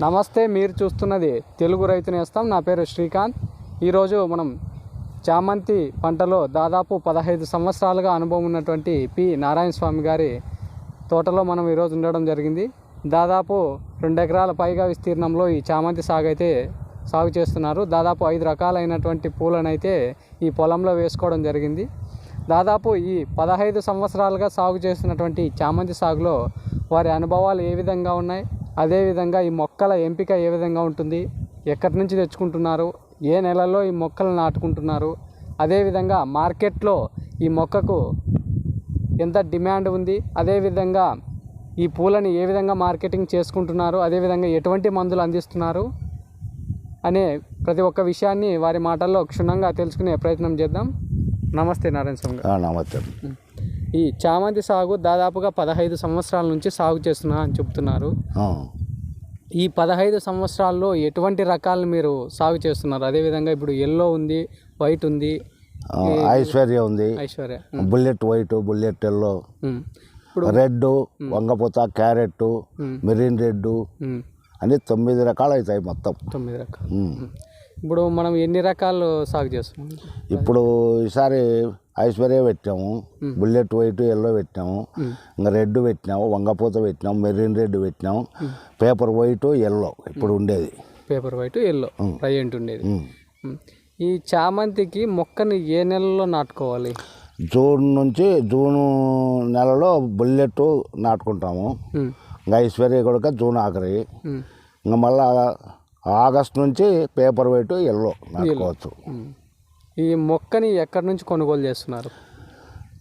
నమస్తే మీరు చూస్తున్నది తెలుగు రైతు నేస్తం నా పేరు శ్రీకాంత్. ఈరోజు మనం చామంతి పంటలో దాదాపు పదహైదు సంవత్సరాలుగా అనుభవం ఉన్నటువంటి పి. నారాయణ స్వామి గారి తోటలో మనం ఈరోజు ఉండడం జరిగింది. దాదాపు రెండు ఎకరాల పైగా విస్తీర్ణంలో ఈ చామంతి సాగు అయితే సాగు చేస్తున్నారు. దాదాపు ఐదు రకాలైనటువంటి పూలనైతే ఈ పొలంలో వేసుకోవడం జరిగింది. దాదాపు ఈ పదహైదు సంవత్సరాలుగా సాగు చేస్తున్నటువంటి చామంతి సాగులో వారి అనుభవాలు ఏ విధంగా ఉన్నాయి? అదేవిధంగా ఈ మొక్కల ఎంపిక ఏ విధంగా ఉంటుంది? ఎక్కడి నుంచి తెచ్చుకుంటున్నారు? ఏ నెలలో ఈ మొక్కలు నాటుకుంటున్నారు? అదేవిధంగా మార్కెట్లో ఈ మొక్కకు ఎంత డిమాండ్ ఉంది? అదేవిధంగా ఈ పూలని ఏ విధంగా మార్కెటింగ్ చేసుకుంటున్నారు? అదేవిధంగా ఎటువంటి మందులు అందిస్తున్నారు? అనే ప్రతి ఒక్క విషయాన్ని వారి మాటల్లో క్షుణ్ణంగా తెలుసుకునే ప్రయత్నం చేద్దాం. నమస్తే నారాయణ స్వామి నమస్తే. ఈ చామంతి సాగు దాదాపుగా పదహైదు సంవత్సరాల నుంచి సాగు చేస్తున్నా అని చెప్తున్నారు ఈ పదహైదు సంవత్సరాల్లో ఎటువంటి రకాలను మీరు సాగు చేస్తున్నారు? అదేవిధంగా ఇప్పుడు ఎల్లో ఉంది వైట్ ఉంది ఐశ్వర్య ఉంది Aishwarya. Bullet white bullet yellow red వంగపూత carrot. Marine red. అని తొమ్మిది రకాలు అవుతాయి మొత్తం. తొమ్మిది రకాలు. ఇప్పుడు మనం ఎన్ని రకాలు సాగు చేస్తున్నాం? ఇప్పుడు ఈసారి ఐశ్వర్య పెట్టాము. బుల్లెట్ వైట్ ఎల్లో పెట్టాము. ఇంకా రెడ్ పెట్టినాము. వంగపూత పెట్టినాము. మెరీన్ రెడ్ పెట్టినాము. పేపర్ వైట్ ఎల్లో ఇప్పుడు ఉండేది. పేపర్ వైట్ ఎల్లో ప్రజెంట్ ఉండేది. ఈ చామంతికి మొక్కని ఏ నెలలో నాటుకోవాలి? జూన్ నుంచి జూన్ నెలలో బుల్లెట్ నాటుకుంటాము. ఇంకా ఐశ్వర్య కూడా జూన్ ఆఖరి. ఇంకా మళ్ళా ఆగస్ట్ నుంచి పేపర్ వైట్ ఎల్లో నాటుకోవచ్చు. ఈ మొక్కని ఎక్కడి నుంచి కొనుగోలు చేస్తున్నారు?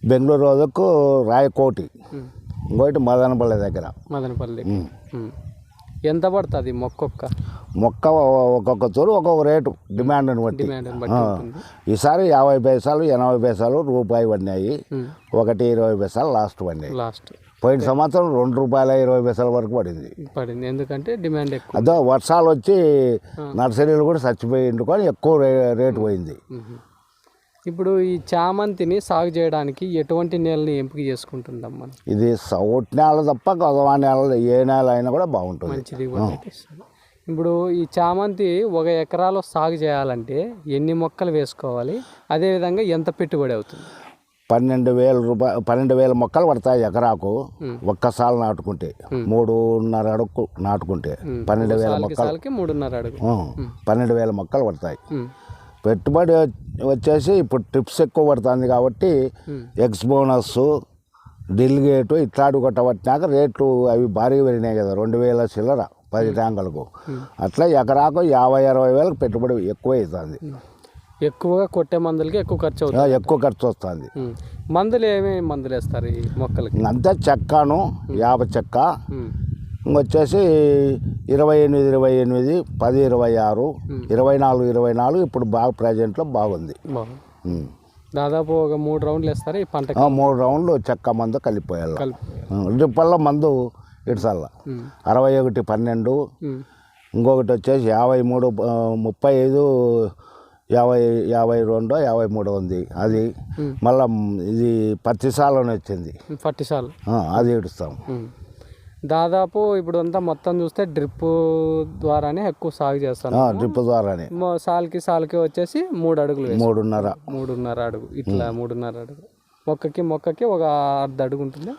బెంగళూరు రోజుకు రాయకోటి. ఇంకోటి మదనపల్లి దగ్గర. మదనపల్లి. ఎంత పడుతుంది మొక్కొక్క? మొక్క ఒక్కొక్క చోరు ఒక్కొక్క రేటు డిమాండ్ని బట్టి. ఈసారి యాభై పైసలు ఎనభై పైసలు రూపాయి పడినాయి. ఒకటి ఇరవై పైసలు లాస్ట్ పడినాయి. లాస్ట్. పోయిన సంవత్సరం రెండు రూపాయల ఇరవై పైసల వరకు పడింది. పడింది. ఎందుకంటే డిమాండ్ ఎక్కువ. అదో వర్షాలు వచ్చి నర్సరీలు కూడా చచ్చిపోయిండు కానీ ఎక్కువ రేటు పోయింది. ఇప్పుడు ఈ చామంతిని సాగు చేయడానికి ఎటువంటి నేలని ఎంపిక చేసుకుంటుంటాం మనం ఇది సౌట్ నేల తప్ప గొదవా నేల ఏ నేల అయినా కూడా బాగుంటుంది. మంచి దిగుబడి. ఇప్పుడు ఈ చామంతి ఒక ఎకరాలో సాగు చేయాలంటే ఎన్ని మొక్కలు వేసుకోవాలి? అదేవిధంగా ఎంత పెట్టుబడి అవుతుంది? పన్నెండు వేల రూపాయలు పన్నెండు వేల మొక్కలు పడతాయి ఎకరాకు. ఒక్కసారి నాటుకుంటే. మూడున్నర అడుగు నాటుకుంటే. పన్నెండు వేల మొక్కలు. పన్నెండు వేల మొక్కలు పడతాయి. పెట్టుబడి వచ్చ- వచ్చేసి ఇప్పుడు ట్రిప్స్ ఎక్కువ పడుతుంది కాబట్టి ఎక్స్ బోనస్ డిల్ గేటు ఇట్లాంటివి కొట్టబట్టినాక రేట్లు అవి భారీగా పెరిగినాయి కదా రెండు వేల చిల్లర పది ట్యాంకులకు. అట్లా ఎకరాకు యాభై అరవై వేలకు పెట్టుబడి ఎక్కువ అవుతుంది. ఎక్కువగా కొట్టే మందులకి ఎక్కువ ఖర్చు అవుతుంది. ఎక్కువ ఖర్చు వస్తుంది. మందులు ఏమేమి మందులు వేస్తారు ఈ మొక్కలకి? అంతే చెక్కను యాప చెక్క. ఇంకొచ్చేసి ఇరవై ఎనిమిది ఇరవై ఎనిమిది పది ఇరవై ఆరు ఇరవై నాలుగు ఇరవై నాలుగు ఇప్పుడు బాగా ప్రజెంట్లో బాగుంది. దాదాపు ఒక మూడు రౌండ్లు వేస్తారు ఈ పంటకి? ఆ, మూడు రౌండ్లు చెక్క మందు కలిపోయాలి. కలిపి రిప్పల్ల మందు ఇడ్సల్ల. అరవై ఒకటి పన్నెండు. ఇంకొకటి వచ్చేసి యాభై మూడు ముప్పై ఐదు యాభై యాభై రెండు యాభై మూడు ఉంది. అది మళ్ళా ఇది పచ్చిసాలని వచ్చింది. పట్టిసాలు ఆ, అది ఇడుస్తాం ఉమ్. దాదాపు ఇప్పుడు అంతా మొత్తం చూస్తే డ్రిప్ ద్వారానే ఎక్కువ సాగు చేస్తాను. డ్రిప్ ద్వారానే. సాల్కి సాల్కి వచ్చేసి మూడు అడుగులు. మూడున్నర. మూడున్నర అడుగు. ఇట్లా మూడున్నర అడుగు. మొక్కకి మొక్కకి ఒక అర్ధ అడుగు ఉంటుంది?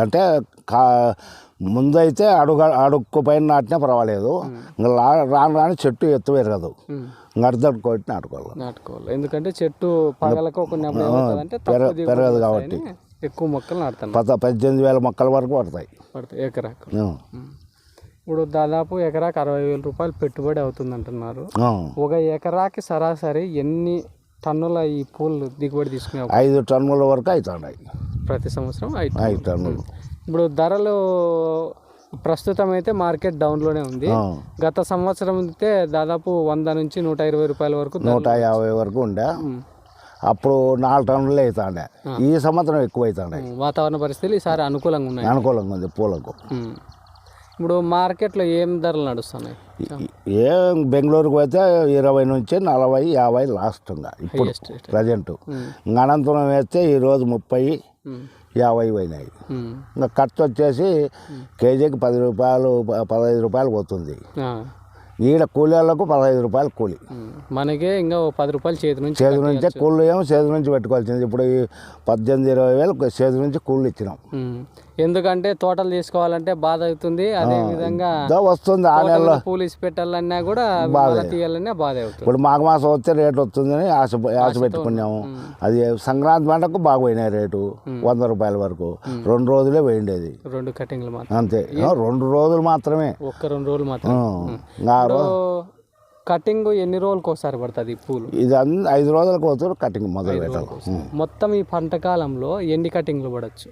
అంటే కా ముందైతే అడుగు అడుక్కు పైన నాటినా పర్వాలేదు. రాను రాని చెట్టు ఎత్తు పెరగదు అర్ధ కొట్టి నాటుకోవాలి నాటుకోవాలి ఎందుకంటే చెట్టు పగలకు దిగుబడి పెరగదు వస్తాయని ఎక్కువ మొక్కలు నాటుతాను. పద పద్దెనిమిది వేల మొక్కల వరకు పడతాయి. పడతాయి ఎకరాకు. ఇప్పుడు దాదాపు ఎకరాకు అరవై వేల రూపాయలు పెట్టుబడి అవుతుంది అంటున్నారు. ఒక ఎకరాకి సరాసరి ఎన్ని టన్నుల ఈ పూలు దిగుబడి తీసుకునే? ఐదు టన్నుల వరకు అవుతున్నాయి. ప్రతి సంవత్సరం ఐదు టన్నులు. ఇప్పుడు ధరలు ప్రస్తుతం అయితే మార్కెట్ డౌన్లోనే ఉంది. గత సంవత్సరం అయితే దాదాపు వంద నుంచి నూట ఇరవై రూపాయల వరకు నూట యాభై వరకు ఉండే. అప్పుడు నాలుగు టన్నులు అవుతాండే ఈ సంవత్సరం ఎక్కువ అవుతున్నాయి వాతావరణ పరిస్థితులు ఈసారి అనుకూలంగా ఉన్నాయి. అనుకూలంగా ఉంది పూలకు. ఇప్పుడు మార్కెట్లో ఏం ధరలు నడుస్తున్నాయి? ఏ బెంగళూరుకు పోతే ఇరవై నుంచి నలభై యాభై లాస్ట్ ఇంకా ఇప్పుడు. ప్రజెంట్. అనంతరం వేస్తే ఈరోజు ముప్పై. యాభై పోయినాయి. ఇంకా ఖర్చు వచ్చేసి కేజీకి పది రూపాయలు పదహైదు రూపాయలు పోతుంది. ఈడ కూలీలకు పదహైదు రూపాయలు కూలి. మనకే ఇంకా పది రూపాయలు చేతి నుంచి చేతి నుంచే కూలి ఏమో చేతి నుంచి పెట్టుకోవాల్సింది. ఇప్పుడు ఈ పద్దెనిమిది ఇరవై వేలు చేతి నుంచి కూలి ఇచ్చినాం. ఎందుకంటే తోటలు తీసుకోవాలంటే బాధ అవుతుంది. అదే విధంగా వస్తుంది ఆ నెలలో. పోలీస్ పెట్టాలన్నా కూడా తీయాలన్నా బాధ అవుతుంది. ఇప్పుడు మాఘమాసం వస్తే రేటు వస్తుందని ఆశ ఆశ పెట్టుకున్నాము. అది సంక్రాంతి పంటకు బాగా పోయినాయి రేటు వంద రూపాయల వరకు. రెండు రోజులే పోయిండేది. రెండు కటింగ్లు మాత్రం అంతే. రెండు రోజులు మాత్రమే. ఒక్క రెండు రోజులు మాత్రం కటింగ్ ఎన్ని రోజులకు ఒకసారి పడుతుంది పూలు? ఇది ఐదు రోజులకు పోతే కటింగ్ మొదలు పెట్టాలి. మొత్తం ఈ పంట కాలంలో ఎన్ని కటింగ్లు పడవచ్చు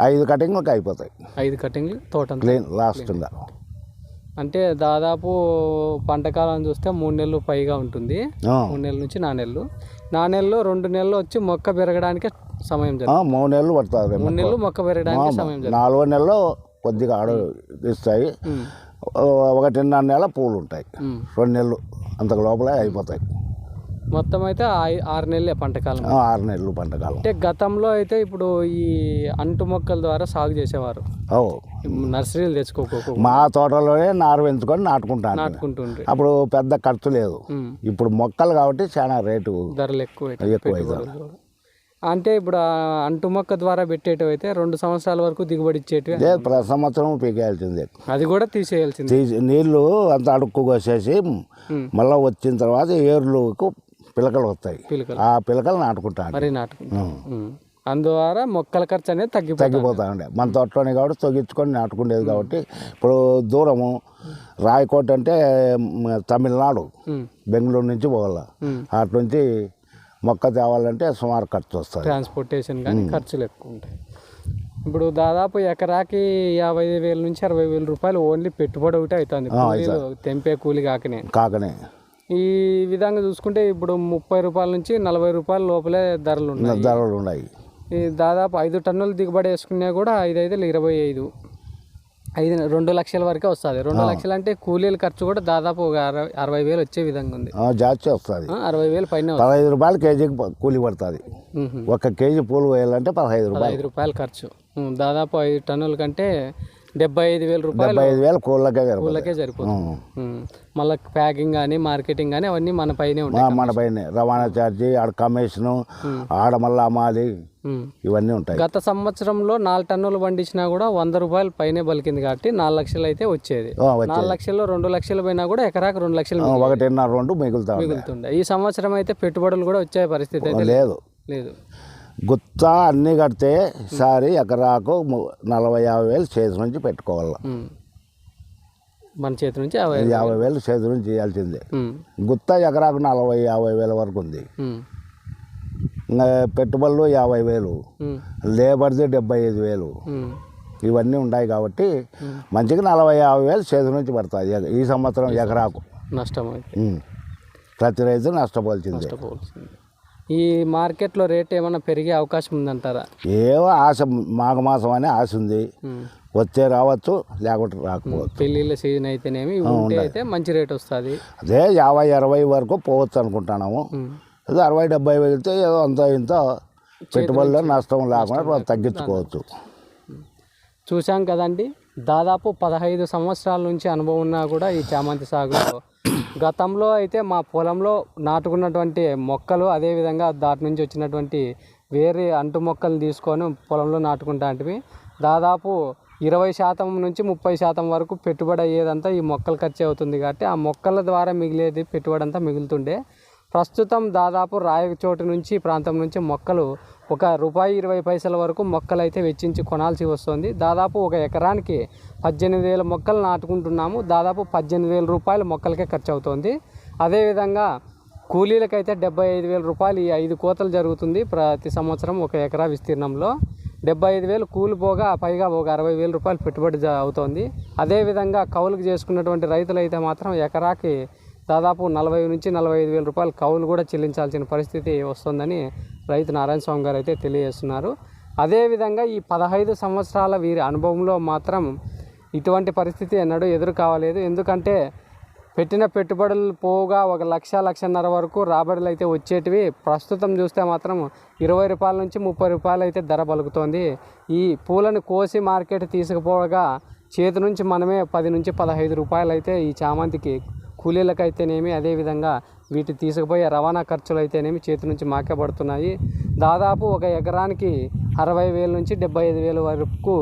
ఐదు కటింగ్లకు అయిపోతాయి. ఐదు కటింగ్లు తోటంతా. క్లీన్ లాస్ట్గా అంటే దాదాపు పంట కాలం చూస్తే మూడు నెలలు పైగా ఉంటుంది. మూడు నెలల నుంచి నా నెలలు. నా నెలలో రెండు నెలలు వచ్చి మొక్క పెరగడానికి సమయం జరుగుతుంది. మూడు నెలలు పడుతుంది మూడు నెలలు మొక్క పెరగడానికి సమయం జరుగుతుంది. నాలుగో నెలలో కొద్దిగా ఆడ ఇస్తాయి. ఒకటిన్నర నెల పూలు ఉంటాయి. రెండు నెలలు అంతకు లోపలే అయిపోతాయి. మొత్తం అయితే ఆరు నెలలే పంట కాలం. ఆ, ఆరు నెలలు పంటకాలం అంటే గతంలో అయితే ఇప్పుడు ఈ అంటు మొక్కల ద్వారా సాగు చేసేవారు. నర్సరీలు తెచ్చుకోకపో మా తోటలోనే నారు పెంచుకొని నాటుకుంటాను నాటుకుంటుండ్రి. అప్పుడు పెద్ద ఖర్చు లేదు. ఇప్పుడు మొక్కలు కాబట్టి చాలా రేటు ధరలు ఎక్కువ ఎక్కువ. అంటే ఇప్పుడు అంటు మొక్క ద్వారా పెట్టేటివి అయితే రెండు సంవత్సరాల వరకు దిగుబడి ఇచ్చేటివి లేదు ప్రతి సంవత్సరం పీకేయాల్సిందే. అది కూడా తీసేయాల్సింది. తీసి నీళ్ళు అంత అడుక్కు కోసేసి. మళ్ళీ వచ్చిన తర్వాత ఏర్లకు పిలకలు వస్తాయి పిలకలు. ఆ పిలకలు నాటుకుంటాను మరీ. అందువల్ల మొక్కల ఖర్చు అనేది తగ్గిపోతుంది తగ్గిపోతా ఉండే మన తోటలోనే కాబట్టి తొగించుకొని నాటుకునేది కాబట్టి ఇప్పుడు దూరము రాయకోట అంటే తమిళనాడు. బెంగళూరు నుంచి పోవాల. అటు నుంచి మొక్క తేవాలంటే సుమారు ఖర్చు వస్తుంది. ట్రాన్స్పోర్టేషన్ కానీ ఖర్చులు ఎక్కువ ఉంటాయి. ఇప్పుడు దాదాపు ఎకరాకి యాభై వేల నుంచి అరవై వేల రూపాయలు ఓన్లీ పెట్టుబడి ఒకటి అవుతుంది తెంపే కూలి కాకనే. కాకనే. ఈ విధంగా చూసుకుంటే ఇప్పుడు ముప్పై రూపాయల నుంచి నలభై రూపాయల లోపలే ధరలు ఉన్నాయి. ధరలు ఉన్నాయి. ఈ దాదాపు ఐదు టన్నులు దిగుబడి వేసుకున్నా కూడా ఐదు ఐదులు ఇరవై ఐదు. ఐదు రెండు లక్షల వరకే వస్తుంది. రెండు లక్షలు అంటే కూలీల ఖర్చు కూడా దాదాపు ఒక అరవై అరవై వేలు వచ్చే విధంగా ఉంది. జాస్తి వస్తుంది. అరవై వేలు పైన పదహైదు రూపాయలు కేజీకి కూలి పడుతుంది. ఒక కేజీ పూలు వేయాలంటే పదహైదు రూపాయలు. ఐదు రూపాయల ఖర్చు. దాదాపు ఐదు టన్నుల కంటే డెబ్బై ఐదు వేల రూపాయలు డెబ్బై ఐదు వేలు జరుగుతుంది కూలకే సరిపోతుంది. మళ్ళీ ప్యాకింగ్ కానీ మార్కెటింగ్ కానీ అవన్నీ మన పైనే ఉంటాయి మన పైన. రవాణా ఛార్జీ ఆడ కమిషను ఆడ మళ్ళా అమ్మాలి. ఉం. ఇవన్నీ ఉంటాయి. గత సంవత్సరంలో నాలుగు టన్నులు పండించినా కూడా వంద రూపాయలు పైనే పలికింది కాబట్టి నాలుగు లక్షలు అయితే వచ్చేది. నాలుగు లక్షలు రెండు లక్షలు పోయినా కూడా ఎకరాకు రెండు లక్షలు ఒకటిన్నర రెండు మిగులుతా మిగులుతుండే. ఈ సంవత్సరం అయితే పెట్టుబడులు కూడా వచ్చే పరిస్థితి అయితే లేదు. లేదు. గుత్త అన్నీ కడితే ఈసారి ఎకరాకు నలభై యాభై వేలు చేతి నుంచి పెట్టుకోవాలి. మన చేతి నుంచి యాభై వేలు. చేతి నుంచి చేయాల్సిందే. గుత్త ఎకరాకు నలభై యాభై వేల వరకు ఉంది. పెట్టుబడులు యాభై వేలు. లేబర్ది డెబ్బై ఐదు వేలు. ఇవన్నీ ఉన్నాయి కాబట్టి మంచిగా నలభై యాభై వేలు చేతి నుంచి పడుతుంది ఈ సంవత్సరం ఎకరాకు. నష్టం. ప్రతి రైతు నష్టపోవాల్సింది. ఈ మార్కెట్లో రేట్ ఏమైనా పెరిగే అవకాశం ఉందంటారా? ఏవో ఆశ మాఘమాసం అనే ఆశ ఉంది. వచ్చే రావచ్చు లేకుంటే రాకపోవచ్చు. పెళ్ళిళ్ళ సీజన్ అయితేనేమి ఉంటే అయితే మంచి రేట్ వస్తుంది. అదే యాభై అరవై వరకు పోవచ్చు అనుకుంటున్నాము. ఏదో అరవై డెబ్బై వెళ్తే ఏదో అంత ఇంత పెట్టుబడిలో నష్టం లేకుండా తగ్గించుకోవచ్చు. చూసాం కదండి దాదాపు పదహైదు సంవత్సరాల నుంచి అనుభవం ఉన్నా కూడా ఈ చామంతి సాగులో గతంలో అయితే మా పొలంలో నాటుకున్నటువంటి మొక్కలు అదేవిధంగా దాటి నుంచి వచ్చినటువంటి వేరే అంటు మొక్కలు తీసుకొని పొలంలో నాటుకుంటాంటివి దాదాపు ఇరవై శాతం నుంచి ముప్పై శాతం వరకు పెట్టుబడి అయ్యేదంతా ఈ మొక్కలు ఖర్చు అవుతుంది కాబట్టి ఆ మొక్కల ద్వారా మిగిలేది పెట్టుబడి అంతా మిగులుతుండే. ప్రస్తుతం దాదాపు రాయచోటు నుంచి ప్రాంతం నుంచి మొక్కలు ఒక రూపాయి ఇరవై పైసల వరకు మొక్కలు అయితే వెచ్చించి కొనాల్సి వస్తుంది. దాదాపు ఒక ఎకరానికి పద్దెనిమిది వేల మొక్కలు నాటుకుంటున్నాము. దాదాపు పద్దెనిమిది వేల రూపాయలు మొక్కలకే ఖర్చు అవుతుంది అదేవిధంగా కూలీలకైతే డెబ్బై ఐదు వేల రూపాయలు ఈ ఐదు కోతలు జరుగుతుంది ప్రతి సంవత్సరం ఒక ఎకరా విస్తీర్ణంలో. డెబ్బై ఐదు వేలు కూలి పోగా పైగా ఒక అరవై వేల రూపాయలు పెట్టుబడి అవుతోంది. అదేవిధంగా కౌలుకు చేసుకున్నటువంటి రైతులు అయితే మాత్రం ఎకరాకి దాదాపు నలభై నుంచి నలభై ఐదు వేల రూపాయలు కౌలు కూడా చెల్లించాల్సిన పరిస్థితి వస్తుందని రైతు నారాయణ స్వామి గారు అయితే తెలియజేస్తున్నారు. అదేవిధంగా ఈ పదహైదు సంవత్సరాల వీరి అనుభవంలో మాత్రం ఇటువంటి పరిస్థితి ఎన్నడూ ఎదురు కావలేదు. ఎందుకంటే పెట్టిన పెట్టుబడులు పోగా ఒక లక్ష లక్షన్నర వరకు రాబడులు అయితే వచ్చేటివి. ప్రస్తుతం చూస్తే మాత్రం ఇరవై రూపాయల నుంచి ముప్పై రూపాయలు అయితే ధర పలుకుతోంది. ఈ పూలను కోసి మార్కెట్ తీసుకుపోగా చేతి నుంచి మనమే పది నుంచి పదహైదు రూపాయలు అయితే ఈ చామంతికి కూలీలకైతేనేమి అదేవిధంగా వీటి తీసుకుపోయే రవాణా ఖర్చులు అయితేనేమి చేతి నుంచి మాకే పడుతున్నాయి. దాదాపు ఒక ఎకరానికి అరవై వేల నుంచి డెబ్బై ఐదు వేల వరకు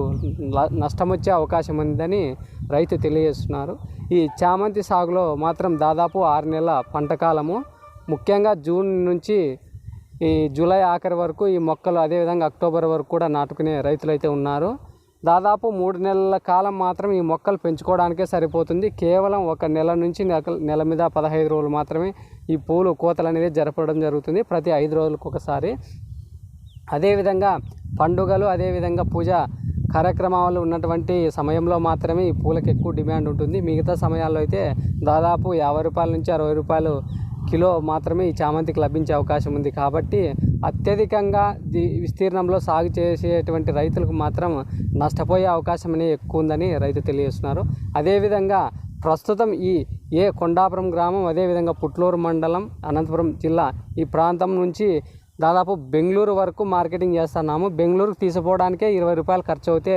నష్టం వచ్చే అవకాశం ఉందని రైతు తెలియజేస్తున్నారు. ఈ చామంతి సాగులో మాత్రం దాదాపు ఆరు నెలల పంట కాలము. ముఖ్యంగా జూన్ నుంచి ఈ జూలై ఆఖరి వరకు ఈ మొక్కలు అదేవిధంగా అక్టోబర్ వరకు కూడా నాటుకునే రైతులు అయితే ఉన్నారు. దాదాపు మూడు నెలల కాలం మాత్రం ఈ మొక్కలు పెంచుకోవడానికే సరిపోతుంది. కేవలం ఒక నెల నుంచి నెల నెల మీద పదహైదు రోజులు మాత్రమే ఈ పూలు కోతలు అనేది జరపడం జరుగుతుంది ప్రతి ఐదు రోజులకు ఒకసారి. అదేవిధంగా పండుగలు అదేవిధంగా పూజ కార్యక్రమాలు ఉన్నటువంటి సమయంలో మాత్రమే ఈ పూలకు ఎక్కువ డిమాండ్ ఉంటుంది. మిగతా సమయాల్లో అయితే దాదాపు యాభై రూపాయల నుంచి అరవై రూపాయలు కిలో మాత్రమే ఈ చామంతికి లభించే అవకాశం ఉంది. కాబట్టి అత్యధికంగా ది విస్తీర్ణంలో సాగు చేసేటువంటి రైతులకు మాత్రం నష్టపోయే అవకాశం అనేది ఎక్కువ ఉందని రైతు తెలియజేస్తున్నారు. అదేవిధంగా ప్రస్తుతం ఈ ఏ కొండాపురం గ్రామం అదేవిధంగా పుట్లూరు మండలం అనంతపురం జిల్లా ఈ ప్రాంతం నుంచి దాదాపు బెంగళూరు వరకు మార్కెటింగ్ చేస్తున్నాము. బెంగళూరుకు తీసుకుపోవడానికే ఇరవై రూపాయలు ఖర్చు అవుతే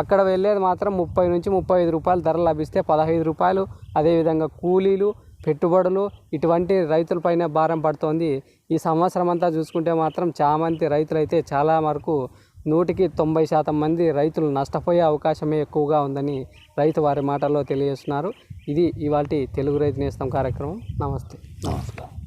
అక్కడ వెళ్ళేది మాత్రం ముప్పై నుంచి ముప్పై ఐదు రూపాయలు ధర లభిస్తే పదహైదు రూపాయలు. అదేవిధంగా కూలీలు పెట్టుబడులు ఇటువంటి రైతులపైన భారం పడుతోంది. ఈ సంవత్సరం అంతా చూసుకుంటే మాత్రం చామంతి రైతులైతే చాలా వరకు నూటికి తొంభై శాతం మంది రైతులు నష్టపోయే అవకాశమే ఎక్కువగా ఉందని రైతు వారి మాటల్లో తెలియజేస్తున్నారు. ఇది ఇవాళ తెలుగు రైతు నేస్తం కార్యక్రమం. నమస్తే. నమస్కారం.